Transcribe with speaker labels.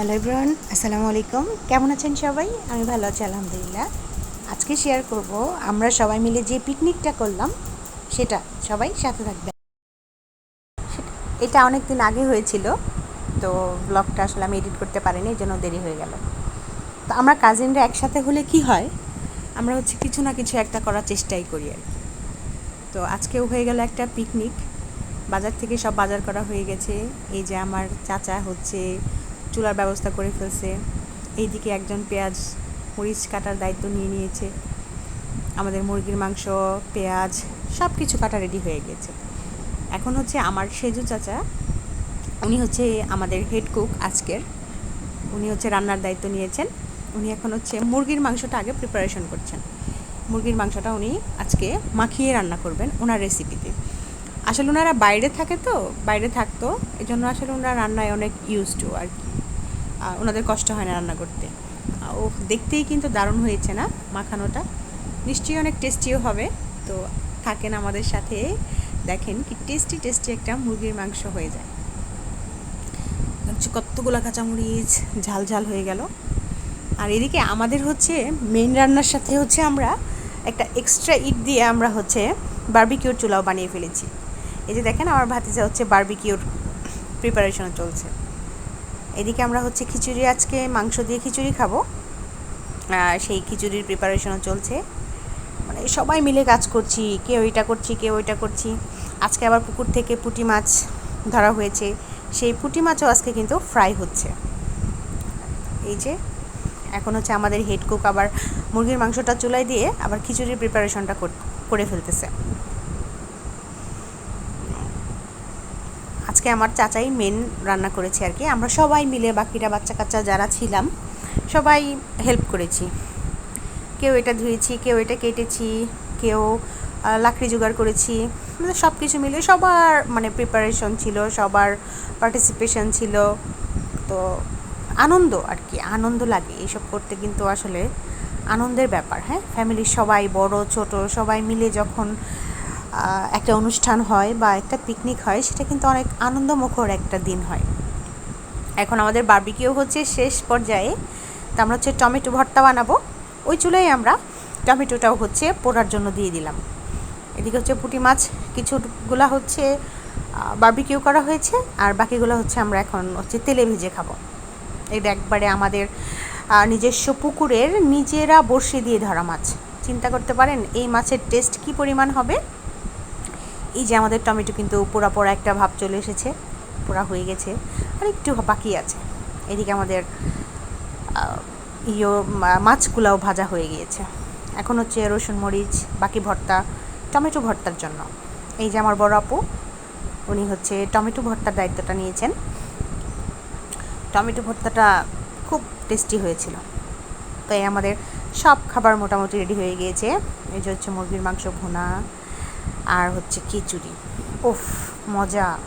Speaker 1: Hello everyone, আসসালামু আলাইকুম। কেমন আছেন সবাই? আমি ভালো আছি, আলহামদুলিল্লাহ। আজকে শেয়ার করব, আমরা সবাই মিলে যে পিকনিকটা করলাম, সেটা সবাই সাথে থাকবে। এটা অনেক দিন আগে হয়েছিল, তো ব্লগটা আসলে আমি এডিট করতে পারিনি, এই জন্য দেরি হয়ে গেল। তো আমরা কাজিনরা একসাথে হলে কি হয়, আমরা হচ্ছে কিছু না কিছু একটা করার চেষ্টাই করি আর কি। তো আজকেও হয়ে গেল একটা পিকনিক বাজার থেকে সব বাজার করা হয়ে গেছে। এই যে আমার চাচা হচ্ছে চুলার ব্যবস্থা করে ফেলছে। এইদিকে একজন পেঁয়াজ মরিচ কাটার দায়িত্ব নিয়ে নিয়েছে। আমাদের মুরগির মাংস, পেঁয়াজ সব কিছু কাটা রেডি হয়ে গেছে। এখন হচ্ছে আমার সেজু চাচা, উনি হচ্ছে আমাদের হেড কুক আজকের। উনি হচ্ছে রান্নার দায়িত্ব নিয়েছেন। উনি এখন হচ্ছে মুরগির মাংসটা আগে প্রিপারেশন করছেন। মুরগির মাংসটা উনি আজকে মাখিয়ে রান্না করবেন ওনার রেসিপিতে আসলে ওনারা বাইরে থাকে তো, বাইরে থাকতো এই জন্য আসলে ওনারা রান্নায় অনেক ইউজ টু আর কি। ওনাদের কষ্ট হয় না রান্না করতে। ও দেখতেই কিন্তু দারুণ হয়েছে না মাখানোটা? নিশ্চয়ই অনেক টেস্টিও হবে। তো থাকেন আমাদের সাথে, দেখেন কি টেস্টি টেস্টি একটা মুরগির মাংস হয়ে যায়। হচ্ছে কতগুলো কাঁচামরিচ, ঝাল ঝাল হয়ে গেল। আর এদিকে আমাদের হচ্ছে মেন রান্নার সাথে হচ্ছে আমরা একটা এক্সট্রা ইট দিয়ে আমরা হচ্ছে বার্বিকিউর চুলাও বানিয়ে ফেলেছি। এই যে দেখেন আমার ভাতিজা হচ্ছে বার্বিকিউর প্রিপারেশনও চলছে। এদিকে আমরা হচ্ছে খিচুড়ি, আজকে মাংস দিয়ে খিচুড়ি খাব। আর সেই খিচুড়ির প্রিপারেশনও চলছে। মানে সবাই মিলে কাজ করছি, কেউ এটা করছি, কেউ ওইটা করছি। আজকে আবার পুকুর থেকে পুঁটি মাছ ধরা হয়েছে। সেই পুঁটি মাছও আজকে কিন্তু ফ্রাই হচ্ছে। এই যে, এখন হচ্ছে আমাদের হেড কুক আবার মুরগির মাংসটা চুলাই দিয়ে আবার খিচুড়ির প্রিপারেশনটা করে ফেলতেছে। আজকে আমার চাচাই মেন রান্না করেছে আর কি। আমরা সবাই মিলে বাকিরা বাচ্চা কাচ্চা যারা ছিলাম, সবাই হেল্প করেছি। কেউ এটা ধুয়েছি, কেউ এটা কেটেছি, কেউ লাকড়ি জোগাড় করেছি। মানে সব কিছু মিলে সবার মানে প্রিপারেশন ছিল, সবার পার্টিসিপেশন ছিল। তো আনন্দ আর কি, আনন্দ লাগে এইসব করতে কিন্তু আসলে আনন্দের ব্যাপার হ্যাঁ? ফ্যামিলির সবাই বড়, ছোট, সবাই মিলে যখন একটা অনুষ্ঠান হয় বা একটা পিকনিক হয়, সেটা কিন্তু অনেক আনন্দমুখর একটা দিন হয়। এখন আমাদের বার্বিকিউ হচ্ছে শেষ পর্যায়ে। তা আমরা হচ্ছে টমেটো ভর্তা বানাবো। ওই চুলাই আমরা টমেটোটাও হচ্ছে পোড়ার জন্য দিয়ে দিলাম। এদিকে হচ্ছে পুঁটি মাছ, কিছুগুলা হচ্ছে বার্বিকিউ করা হয়েছে, আর বাকিগুলো হচ্ছে আমরা এখন হচ্ছে তেলে ভেজে খাব। এটা একবারে আমাদের নিজস্ব পুকুরের নিজেরা বড়শি দিয়ে ধরা মাছ। চিন্তা করতে পারেন, এই মাছের টেস্ট কি পরিমাণ হবে? এই যে আমাদের টমেটো কিন্তু পোড়া পোড়া একটা ভাব চলে এসেছে, পোড়া হয়ে গেছে, আর একটু বাকি আছে। এদিকে আমাদের ইয়ো মাছগুলাও ভাজা হয়ে গিয়েছে। এখন হচ্ছে রসুন, মরিচ, বাকি ভর্তা, টমেটো ভর্তার জন্য। এই যে আমার বড় আপু, উনি হচ্ছে টমেটো ভর্তার দায়িত্বটা নিয়েছেন। টমেটো ভর্তাটা খুব টেস্টি হয়েছিল। তাই আমাদের সব খাবার মোটামুটি রেডি হয়ে গিয়েছে। এই যে হচ্ছে মুরগির মাংস ভুনা আর হচ্ছে খিচুড়ি। উফ মজা।